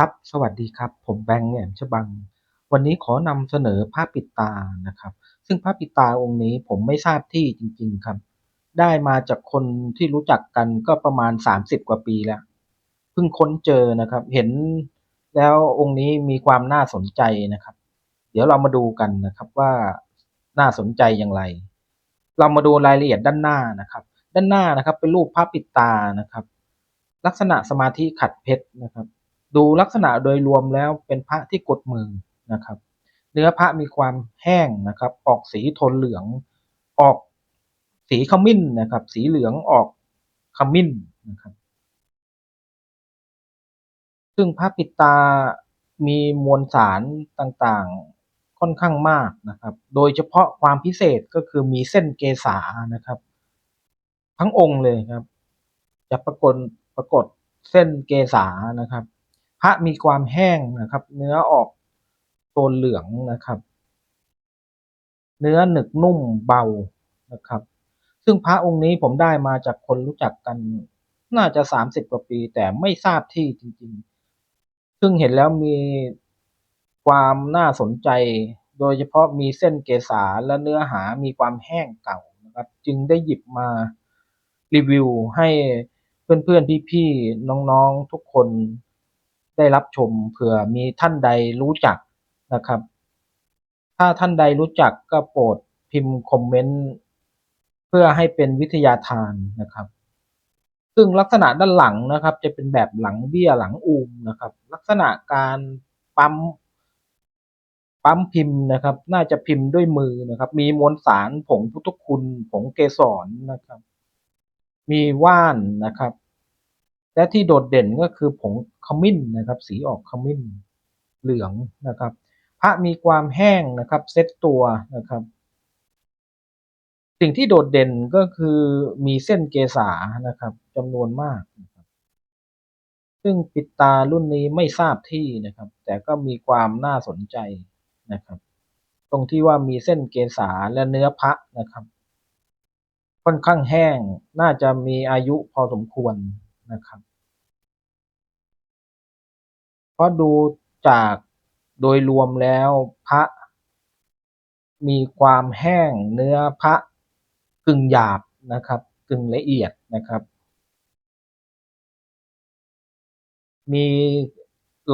ครับ สวัสดีครับ ผมแบงค์แหมฉบัง วันนี้ขอนำเสนอผ้าปิดตานะครับ ซึ่งผ้าปิดตาองค์นี้ผมไม่ทราบที่จริง ๆครับ ได้มาจากคนที่รู้จักกันก็ประมาณ 30 กว่าปีแล้ว เพิ่งค้นเจอนะครับ เห็นแล้วองค์นี้มีความน่าสนใจนะครับ เดี๋ยวเรามาดูกันนะครับว่าน่าสนใจอย่างไร เรามาดูรายละเอียดด้านหน้านะครับ ด้านหน้านะครับเป็นรูปผ้าปิดตานะครับ ลักษณะสมาธิขัดเพชรนะครับ ดูลักษณะโดยรวมแล้วเป็นพระที่กดมือนะครับ เนื้อพระมีความแห้งนะครับ ออกสีโทนเหลือง ออกสีขมิ้นนะครับ สีเหลืองออกขมิ้นนะครับ ซึ่งพระปิตามีมวลสารต่างๆค่อนข้างมากนะครับ โดยเฉพาะความพิเศษก็คือมีเส้นเกษานะครับ ทั้งองค์เลยครับ จะปรากฏปรากฏเส้นเกษานะครับ พระมีความแห้งนะครับ เนื้อออกโทนเหลืองนะครับ เนื้อหนึบนุ่มเบานะครับ ซึ่งพระองค์นี้ผมได้มาจากคนรู้จักกัน น่าจะสามสิบกว่าปี แต่ไม่ทราบที่จริง ๆ ซึ่งเห็นแล้วมีความน่าสนใจ โดยเฉพาะมีเส้นเกษาและเนื้อหามีความแห้งเก่านะครับ จึงได้หยิบมารีวิวให้เพื่อนๆ พี่ๆ น้องๆ ทุกคน ได้รับชมเผื่อมีท่านใดรู้จักนะครับ ถ้าท่านใดรู้จักก็โปรดพิมพ์คอมเมนต์เพื่อให้เป็นวิทยาทานนะครับ ซึ่งลักษณะด้านหลังนะครับ จะเป็นแบบหลังเบี้ยหลังอูมนะครับ ลักษณะการปั๊มปั๊มพิมพ์นะครับ น่าจะพิมพ์ด้วยมือนะครับ มีมวลสารผงพุทธคุณผงเกสรนะครับ มีว่านนะครับ และที่โดดเด่นก็คือผงขมิ้นนะครับ สีออกขมิ้นเหลืองนะครับ พระมีความแห้งนะครับ เซ็ตตัวนะครับ สิ่งที่โดดเด่นก็คือมีเส้นเกษานะครับจำนวนมากนะครับซึ่งปิดตารุ่นนี้ไม่ทราบที่นะครับ แต่ก็มีความน่าสนใจนะครับ ตรงที่ว่ามีเส้นเกษาและเนื้อพระนะครับ ค่อนข้างแห้งน่าจะมีอายุพอสมควรนะครับ เพราะดูจากโดยรวมแล้วพระมีความแห้งเนื้อพระกึ่งหยาบนะครับ กึ่งละเอียดนะครับ มี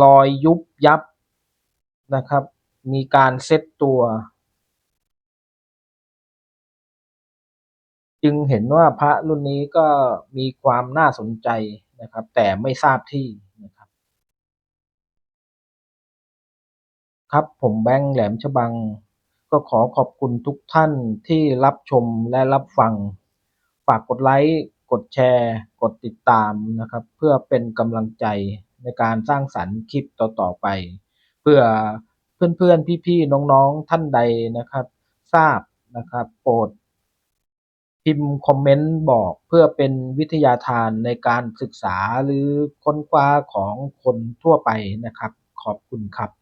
รอยยุบยับนะครับ มีการเซ็ตตัว จึงเห็นว่าพระรุ่นนี้ก็มีความน่าสนใจนะครับ แต่ไม่ทราบที่ ครับ ผมแบงค์ แหลมฉบัง ก็ขอขอบคุณทุกท่านที่รับชมและรับฟัง ฝากกดไลค์ กดแชร์ กดติดตามนะครับ เพื่อเป็นกำลังใจในการสร้างสรรค์คลิปต่อๆไป เพื่อเพื่อนๆ พี่ๆ น้องๆ ท่านใดนะครับ ทราบนะครับ โปรด พิมพ์คอมเมนต์บอกเพื่อเป็นวิทยาทานในการศึกษาหรือค้นคว้าของคนทั่วไปนะครับ ขอบคุณครับ